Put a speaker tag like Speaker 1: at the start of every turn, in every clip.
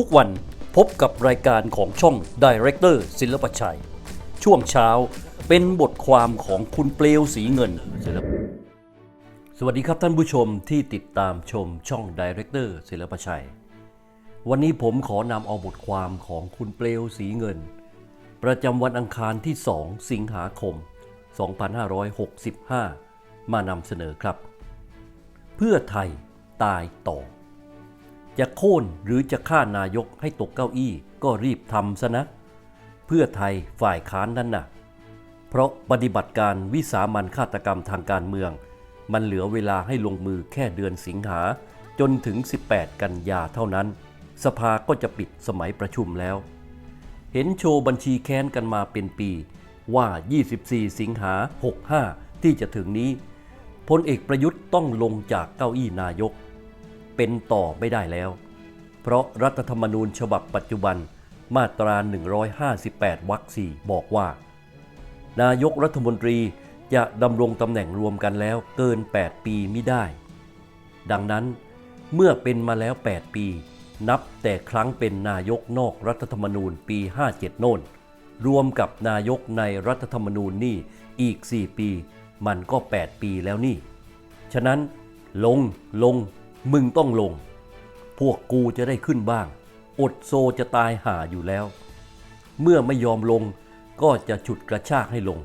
Speaker 1: ทุกวันพบกับรายการของช่อง Director ศิลปชัย ช่วงเช้าเป็นบทความของคุณเปลวสีเงิน สวัสดีครับท่านผู้ชมที่ติดตามชมช่อง Director ศิลปชัย วันนี้ผมขอนำเอาบทความของคุณเปลวสีเงิน ประจำวันอังคารที่ 2 สิงหาคม 2565 มานำเสนอครับ เพื่อไทยตายต่อ จะโค่นหรือจะฆ่านายกให้ตกเก้าอี้ก็รีบทำซะนะ เพื่อไทยฝ่ายค้านนั่นน่ะ เพราะปฏิบัติการวิสามันฆาตกรรมทางการเมือง มันเหลือเวลาให้ลงมือแค่เดือนสิงหาจนถึง 18 กันยาเท่านั้น สภาก็จะปิดสมัยประชุมแล้ว เห็นโชว์บัญชีแค้นกันมาเป็นปี ว่า 24 สิงหา 65 ที่จะถึงนี้พลเอกประยุทธ์ต้องลงจากเก้าอี้นายก เป็นต่อไม่ได้แล้ว เพราะรัฐธรรมนูญฉบับปัจจุบันมาตรา 158 วรรคสี่บอกว่า นายกรัฐมนตรีจะดำรงตำแหน่งรวมกันแล้วเกิน 8 ปีไม่ได้ ดังนั้นเมื่อเป็นมาแล้ว 8 ปี นับแต่ครั้งเป็นนายกนอกรัฐธรรมนูญปี 57 โน่น รวมกับนายกในรัฐธรรมนูญนี่อีก 4 ปี มันก็ 8 ปีแล้วนี่ ฉะนั้นลงลง มึงต้องลง พวกกูจะได้ขึ้นบ้าง อดโซจะตายห่าอยู่แล้ว เมื่อไม่ยอมลงก็จะฉุดกระชากให้ลง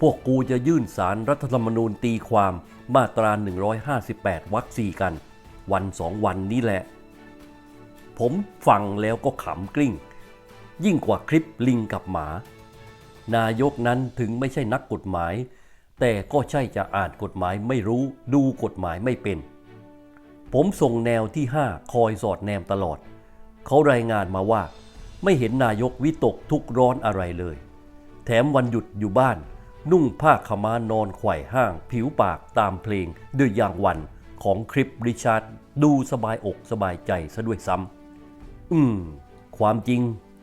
Speaker 1: พวกกูจะยื่นสารรัฐธรรมนูญตีความมาตรา 158 วรรคสี่กัน วันสองวันนี้แหละ ผมฟังแล้วก็ขำกลิ้ง ยิ่งกว่าคลิปลิงกับหมา นายกนั้นถึงไม่ใช่นักกฎหมาย แต่ก็ใช่จะอ่านกฎหมายไม่รู้ดูกฎหมายไม่เป็น ผมส่งแนวที่ 5 คอยสอดแนมตลอด เขารายงานมาว่า ไม่เห็นนายกวิตกทุกร้อนอะไรเลย แถมวันหยุดอยู่บ้าน นุ่งผ้าขมานอนไขว่ห้าง ผิวปากตามเพลงเดยอย่างวันของคลิปริชาร์ดดูสบายอกสบายใจซะด้วยซ้ำอืม ความจริง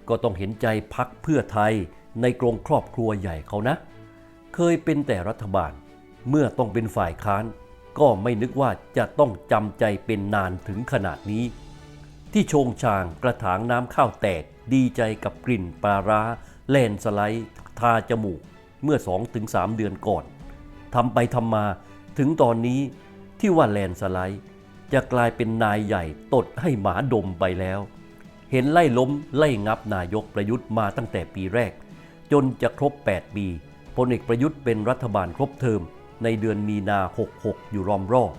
Speaker 1: ก็ต้องเห็นใจพักเพื่อไทยในกรงครอบครัวใหญ่เขานะ เคยเป็นแต่รัฐบาลเมื่อต้องเป็นฝ่ายค้าน ก็ไม่นึกว่าจะต้องจำใจเป็นนานถึงขนาดนี้ ที่โชงชางกระถางน้ำข้าวแตกดีใจกับกลิ่นปลาร้าแลนสไลด์ทาจมูกเมื่อ 2-3 เดือนก่อนทำไปทำมาถึงตอนนี้ที่ว่าแลนสไลด์จะกลายเป็นนายใหญ่ตดให้หมาดมไปแล้ว เห็นไล่ล้มไล่งับนายกประยุทธ์มาตั้งแต่ปีแรก จนจะครบ 8 ปีพลเอกประยุทธ์เป็นรัฐบาลครบเทอม ในเดือนมีนา 66 อยู่รอมรอบ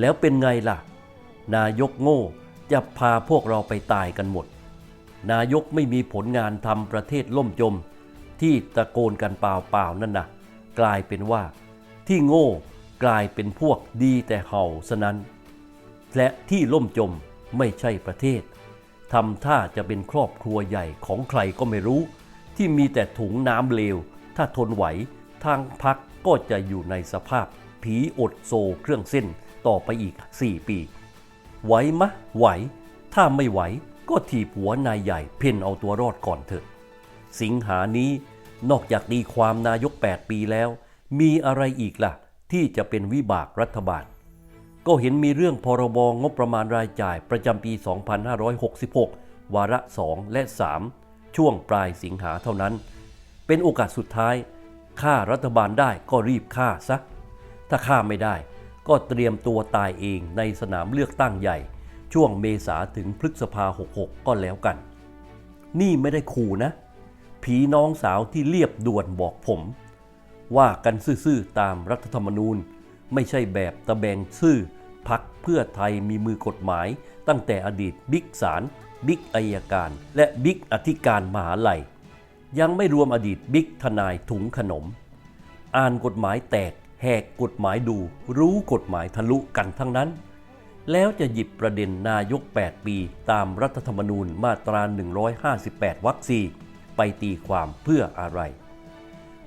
Speaker 1: แล้วเป็นไงล่ะ นายกโง่จะพาพวกเราไปตายกันหมด นายกไม่มีผลงานทำประเทศล่มจม ที่ตะโกนกันเปล่าๆนั่นนะกลายเป็นว่า ที่โง่กลายเป็นพวกดีแต่เห่าซะนั้น และที่ล่มจมไม่ใช่ประเทศทำท่าจะเป็นครอบครัวใหญ่ของใครก็ไม่รู้ ที่มีแต่ถุงน้ำเลว ถ้าทนไหวทางพัก ก็จะอยู่ในสภาพผีอดโซเครื่องเส้นต่อไปอีก 4 ปี ไหวมะ ไหว ถ้าไม่ไหวก็ถีบหัวนายใหญ่เพ่นเอาตัวรอดก่อนเถอะ สิงหานี้นอกจากดีความนายก 8 ปีแล้ว มีอะไรอีกล่ะ ที่จะเป็นวิบากรัฐบาล ก็เห็นมีเรื่องพรบงบประมาณรายจ่ายประจำปี 2566 วาระ 2 และ 3 ช่วงปลายสิงหาเท่านั้น เป็นโอกาสสุดท้าย ฆ่ารัฐบาลได้ก็รีบฆ่าซะ ถ้าฆ่าไม่ได้ ก็เตรียมตัวตายเองในสนามเลือกตั้งใหญ่ ช่วงเมษาถึงพฤษภา 66 ก็แล้วกัน นี่ไม่ได้ขู่นะ ผีน้องสาวที่เรียบด่วนบอกผม ว่ากันซื่อๆตามรัฐธรรมนูญ ไม่ใช่แบบตะแบงซื่อพักเพื่อไทยมีมือกฎหมายตั้งแต่อดีตบิ๊กศาลบิ๊กอายการ และบิ๊กอธิการมหาลัย ยังไม่รวมอดีตบิ๊กทนายถุงขนม อ่านกฎหมายแตกแหกกฎหมายดู รู้กฎหมายทะลุกันทั้งนั้น แล้วจะหยิบประเด็นนายก 8 ปีตามรัฐธรรมนูญมาตรา 158 วรรคสี่ไปตีความเพื่ออะไร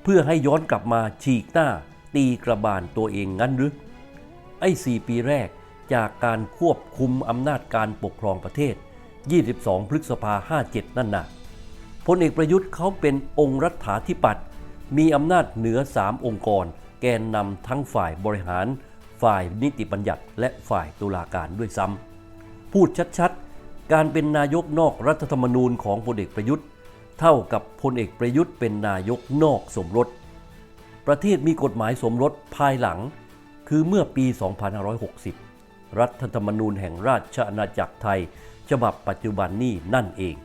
Speaker 1: เพื่อให้ย้อนกลับมาฉีกหน้าตีกระบาลตัวเองงั้นหรือไอ้สี่ปีแรกจากการควบคุมอำนาจการปกครองประเทศ 22 พฤษภา 57 นั่นน่ะ พลเอกประยุทธ์เขาเป็นองค์รัฐาธิปัตย์มีอำนาจเหนือ 3 องค์กร แกนนำทั้งฝ่ายบริหาร ฝ่ายนิติบัญญัติ และฝ่ายตุลาการด้วยซ้ำพูดชัดๆ การเป็นนายกนอกรัฐธรรมนูญของพลเอกประยุทธ์ เท่ากับพลเอกประยุทธ์เป็นนายกนอกสมรส ประเทศมีกฎหมายสมรสภายหลัง คือเมื่อปี 2560 รัฐธรรมนูญแห่งราชอาณาจักรไทย ฉบับปัจจุบันนี้นั่นเอง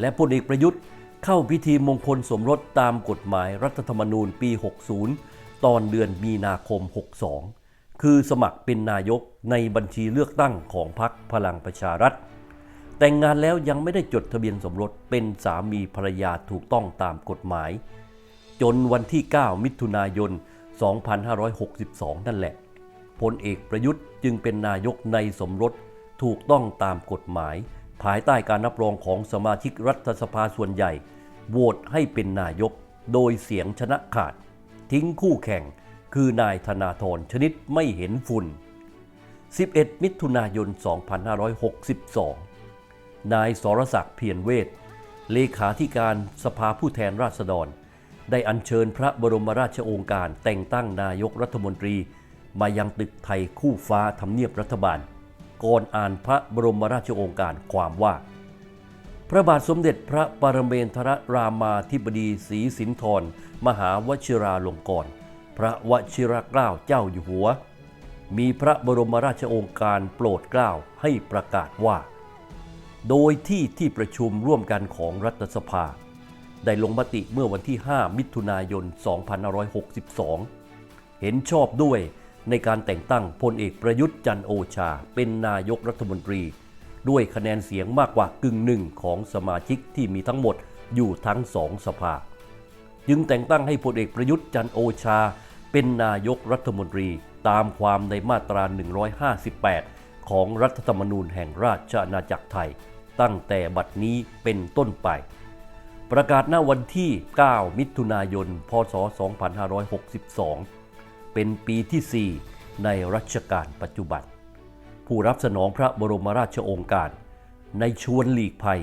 Speaker 1: และพลเอกประยุทธ์เข้าพิธีมงคลสมรสตามกฎหมายรัฐธรรมนูญปี 60 ตอนเดือนมีนาคม 62 คือสมัครเป็นนายกในบัญชีเลือกตั้งของพรรคพลังประชารัฐ แต่งงานแล้วยังไม่ได้จดทะเบียนสมรสเป็นสามีภรรยาถูกต้องตามกฎหมาย จนวันที่ 9 มิถุนายน 2562 นั่นแหละพลเอกประยุทธ์จึงเป็นนายกในสมรสถูกต้องตามกฎหมาย ภายใต้การรับรองของสมาชิกรัฐสภาส่วนใหญ่โหวตให้เป็นนายก โดยเสียงชนะขาด ทิ้งคู่แข่ง คือนายธนาธรชนิดไม่เห็นฝุ่น 11 มิถุนายน 2562 นายสรศักดิ์เพียรเวทเลขาธิการสภาผู้แทนราษฎร ได้อัญเชิญพระบรมราชโองการแต่งตั้งนายกรัฐมนตรี มายังตึกไทยคู่ฟ้าทำเนียบรัฐบาล ก่อนอ่านพระบรมราชโองการความว่า พระบาทสมเด็จพระปรเมนทรรามาธิบดีศรีสินธรมหาวชิราลงกรณ์พระวชิรเกล้าเจ้าอยู่หัว มีพระบรมราชโองการโปรดเกล้าให้ประกาศว่า โดยที่ที่ประชุมร่วมกันของรัฐสภา ได้ลงมติเมื่อวันที่ 5 มิถุนายน 2562 เห็นชอบด้วย ในการแต่งตั้งพลเอกประยุทธ์จันโอชา เป็นนายกรัฐมนตรี ด้วยคะแนนเสียงมากกว่ากึ่งหนึ่งของสมาชิกที่มีทั้งหมดอยู่ทั้งสองสภา จึงแต่งตั้งให้พลเอกประยุทธ์จันโอชา เป็นนายกรัฐมนตรีตามความในมาตรา 158 ของรัฐธรรมนูญแห่งราชอาณาจักรไทย ตั้งแต่บัดนี้เป็นต้นไป ประกาศณวันที่ 9 มิถุนายน พศ 2562 เป็นปีที่ 4 ในรัชกาลปัจจุบัน ผู้รับสนองพระบรมราชโองการ ในชวนหลีกภัย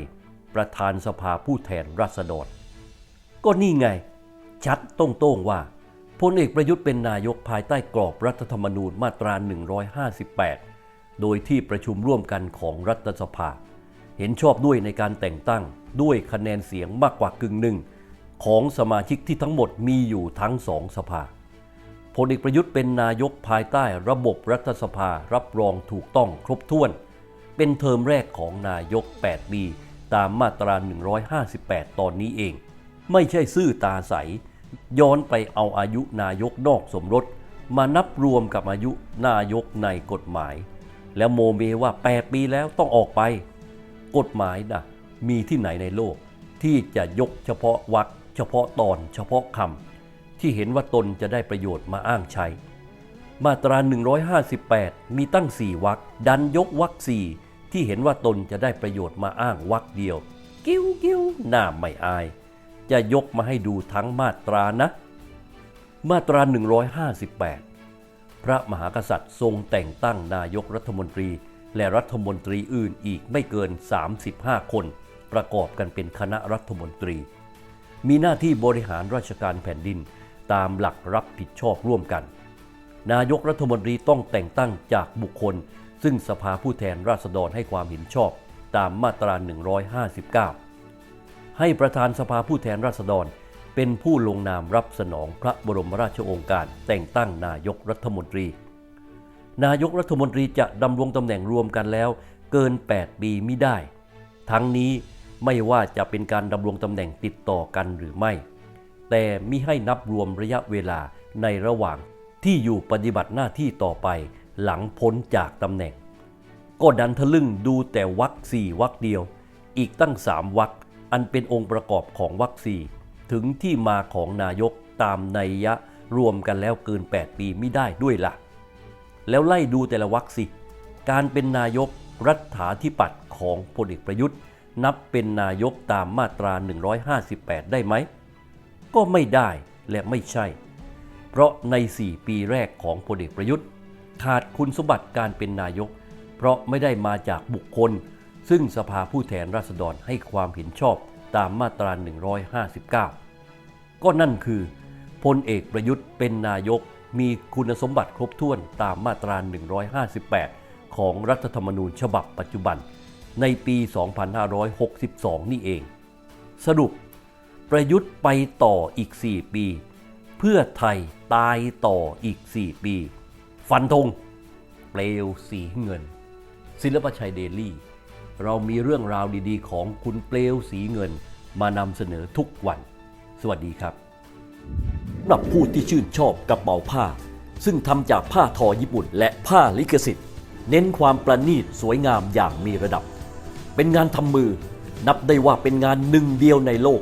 Speaker 1: ประธานสภาผู้แทนราษฎร ก็นี่ไง ชัดตรงๆว่าพลเอกประยุทธ์เป็นนายกภายใต้กรอบรัฐธรรมนูญมาตรา 158 โดยที่ประชุมร่วมกันของรัฐสภา เห็นชอบด้วยในการแต่งตั้งด้วยคะแนนเสียงมากกว่ากึ่งหนึ่งของสมาชิกที่ทั้งหมดมีอยู่ทั้งสองสภา พลเอกประยุทธ์เป็นนายกภายใต้ระบบรัฐสภารับรองถูกต้องครบถ้วน เป็นเทอมแรกของนายก 8 ปี ตามมาตรา 158 ตอนนี้เอง ไม่ใช่ซื่อตาใส ย้อนไปเอาอายุนายกนอกสมรส มานับรวมกับอายุนายกในกฎหมาย แล้วโมเมว่า 8 ปีแล้วต้องออกไป กฎหมายนะมีที่ไหนในโลก ที่จะยกเฉพาะวรรคเฉพาะตอนเฉพาะคำ ที่เห็นว่าตนจะได้ประโยชน์มาอ้างใช้ มาตรา 158 มีตั้ง 4วรรคดันยกวรรคสี่ที่เห็นว่าตนจะได้ประโยชน์มาอ้างวรรคเดียว กิ้วกิ้วหน้าไม่อาย จะยกมาให้ดูทั้งมาตรานะ มาตรา 158 พระมหากษัตริย์ทรงแต่งตั้งนายกรัฐมนตรี และรัฐมนตรีอื่นอีกไม่เกิน 35 คน ประกอบกันเป็นคณะรัฐมนตรี มีหน้าที่บริหารราชการแผ่นดิน ตามหลักรับผิดชอบร่วมกัน นายกรัฐมนตรีต้องแต่งตั้งจากบุคคล ซึ่งสภาผู้แทนราษฎรให้ความเห็นชอบตามมาตรา 159 ให้ประธานสภาผู้แทนราษฎร เป็นผู้ลงนามรับสนองพระบรมราชโองการ แต่งตั้งนายกรัฐมนตรี นายกรัฐมนตรีจะดำรงตำแหน่งรวมกันแล้ว เกิน 8 ปีไม่ได้ ทั้งนี้ไม่ว่าจะเป็นการดำรงตำแหน่งติดต่อกันหรือไม่ แต่มิให้นับรวมระยะเวลาในระหว่างที่อยู่ปฏิบัติหน้าที่ต่อไปหลังพ้นจากตำแหน่ง ก็ดันทะลึ่งดูแต่วักสี่วักเดียว อีกตั้งสามวักอันเป็นองค์ประกอบของวักสี่ถึงที่มาของนายกตามนัยยะรวมกันแล้วเกิน 8 ปีไม่ได้ด้วยละ่ะ แล้วไล่ดูแต่ละวักสิ การเป็นนายกรัฐาธิปัตย์ของพลเอกประยุทธ์ นับเป็นนายกตามมาตรา 158 ได้ไหม ก็ไม่ได้และไม่ใช่ เพราะใน 4 ปีแรกของพลเอกประยุทธ์ ขาดคุณสมบัติการเป็นนายก เพราะไม่ได้มาจากบุคคล ซึ่งสภาผู้แทนราษฎรให้ความเห็นชอบตามมาตรา 159 ก็นั่นคือพลเอกประยุทธ์เป็นนายกมีคุณสมบัติครบถ้วนตามมาตรา 158 ของรัฐธรรมนูญฉบับปัจจุบัน ในปี 2562 นี่เอง สรุป ประยุทธ์ไปต่ออีก 4 ปี เพื่อไทยตายต่ออีก 4 ปี ฟันธงเปลวสีเงิน ศิลปชัยเดลี่ เรามีเรื่องราวดีๆ ของคุณเปลวสีเงินมานำเสนอทุกวัน สวัสดีครับสำหรับผู้ที่ชื่นชอบกระเป๋าผ้า ซึ่งทำจากผ้าทอญี่ปุ่นและผ้าลิขสิทธิ์ เน้นความประณีตสวยงามอย่างมีระดับ เป็นงานทำมือ นับได้ว่าเป็นงานหนึ่งเดียวในโลก